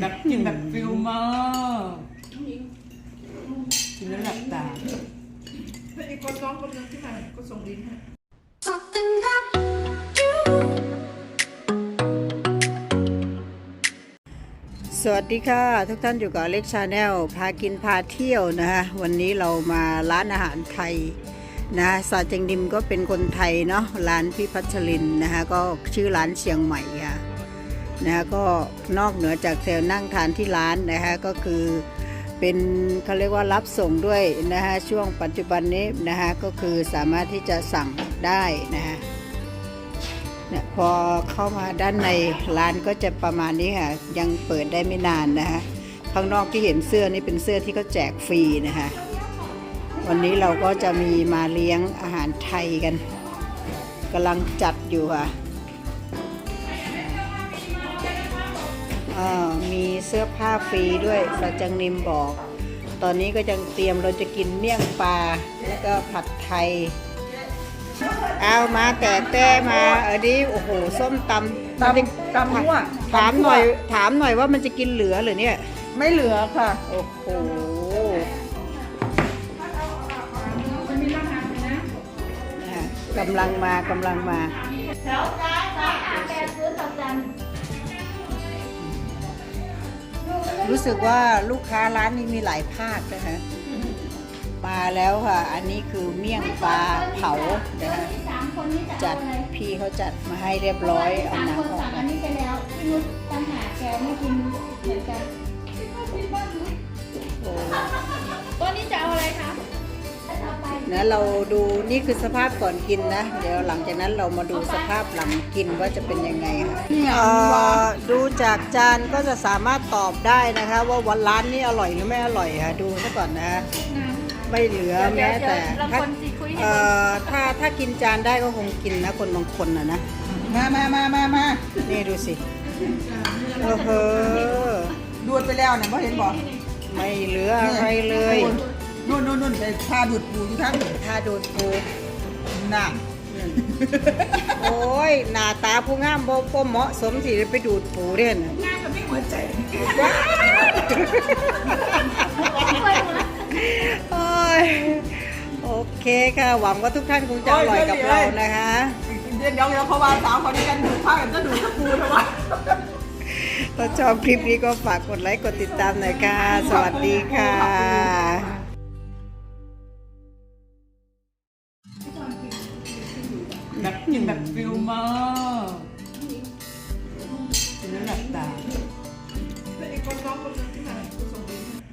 แบบกินแบบฟิลมากกินแล้วหลับตาแล้วอีกคนน้องคนนึงที่มาก็ส่งลิงก์ให้ Something that you สวัสดีค่ะ ทุกท่านอยู่กับเล็กชาแนลพากินพาเที่ยวนะฮะวันนี้เรามาร้านอาหารไทยนะซาเจงดิมก็เป็นคนไทยเนาะร้านพี่พัชรินนะฮะก็ชื่อร้านเชียงใหม่ค่ะ นะฮะก็นอกเหนือจากแถวนั่งทานที่ร้านนะฮะก็คือเป็นเขาเรียกว่ารับส่งด้วยนะฮะช่วงปัจจุบันนี้นะฮะก็คือสามารถที่จะสั่งได้นะฮะเนี่ยพอเข้ามาด้านในร้านก็จะประมาณนี้ค่ะยังเปิดได้ไม่นานนะคะข้างนอกที่เห็นเสื้อนี่เป็นเสื้อที่เขาแจกฟรีนะคะวันนี้เราก็จะมีมาเลี้ยงอาหารไทยกันกำลังจัดอยู่ค่ะ มีเสื้อผ้าฟรีด้วยสัจจังนิมบอก ตอนนี้ก็ยังเตรียมเราจะกินเมี่ยงปลาแล้วก็ผัดไทย เอามาแต่แต่มาเออดิโอ้โหส้มตำตำตำมั่วถามหน่อยถามหน่อยว่ามันจะกินเหลือหรือเนี่ย ไม่เหลือค่ะ โอ้โหอะกำลังมากำลังมา รู้สึกว่าลูกค้าร้านนี้มีหลายภาคนะคะมาแล้วค่ะ อันนี้คือเมี่ยงปลาเผานะคะจัดพี่เขาจัดมาให้เรียบร้อยเอาสามคนน้ำออก นะเราดูนี่คือสภาพก่อนกินนะ เดี๋ยวหลังจากนั้นเรามาดูสภาพหลังกินว่าจะเป็นยังไงค่ะเอ่อดูจากจานก็จะสามารถตอบได้นะคะ ว่าวันร้านนี้อร่อยหรือไม่อร่อยค่ะดูซะก่อนนะไม่เหลือแม้แต่ถ้าเอ่อถ้าถ้ากินจานได้ก็คงกินนะคนบางคนนะนะมามามามามานี่ดูสิโอ้โหดูดไปแล้วเนี่ยพ่เห็นบอกไม่เหลืออะไรเลย นู่นนู่นนู่นไปพาดูดปูอยู่ทั้งถ้าโดนปูน่ะโอ้ยหน้าตาผู้งามบ่บ่เหมาะสมที่จะไปดูดปูเด่นน่าจะไม่หัวใจโอ้ยโอเคค่ะหวังว่าทุกท่านคงจะอร่อยกับเรานะคะ เดี๋ยวเดี๋ยวเดี๋ยวเพราะว่าสาวคนนี้กันดูดผ้ากันจะดูดกับปูทำไมถ้าชอบคลิปนี้ก็ฝากกดไลค์กดติดตามหน่อยค่ะ สวัสดีค่ะ กินแบบฟิลมอร์